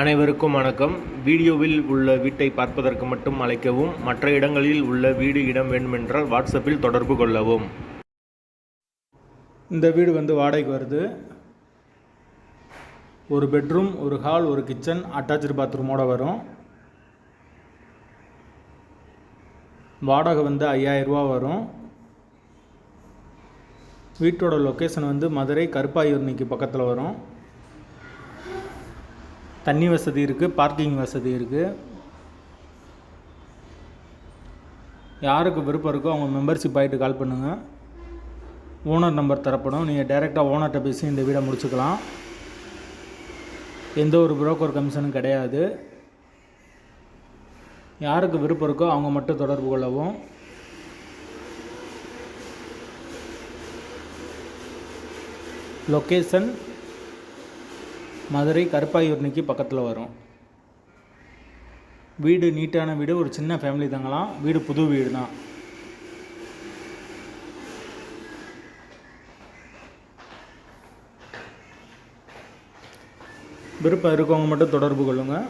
அனைவருக்கும் வணக்கம். வீடியோவில் உள்ள வீட்டை பார்ப்பதற்கு மட்டும் அழைக்கவும் மற்ற இடங்களில் உள்ள வீடு இடம் வேண்டுமென்றால் வாட்ஸ்அப்பில் தொடர்பு கொள்ளவும். இந்த வீடு வந்து வாடகைக்கு வருது. ஒரு பெட்ரூம் ஒரு ஹால் ஒரு கிச்சன் அட்டாச்சு பாத்ரூமோட வரும். வாடகை வந்து 5000 வரும். வீட்டோட லொக்கேஷன் வந்து மதுரை கருப்பாயூர்னிக்கு பக்கத்தில் வரும். தண்ணி வசதி இருக்குது பார்க்கிங் வசதி இருக்குது யாருக்கு விருப்பம் இருக்கோ அவங்க மெம்பர்ஷிப் ஆகிட்டு கால் பண்ணுங்கள் ஓனர் நம்பர் தரப்படும். நீங்கள் டைரெக்டாக ஓனர்கிட்ட பேசி இந்த வீடை முடிச்சுக்கலாம். எந்த ஒரு புரோக்கர் கமிஷனும் கிடையாது. யாருக்கு விருப்பம் இருக்கோ அவங்க மட்டும் தொடர்பு கொள்ளவும். லொக்கேஷன் மதுரை கருப்பாயூர்னிக்கு பக்கத்தில் வரும். வீடு நீட்டான வீடு ஒரு சின்ன ஃபேமிலி தாங்களாம் வீடு புது வீடு தான் விருப்பம் இருக்கவங்க மட்டும் தொடர்பு கொள்ளுங்கள்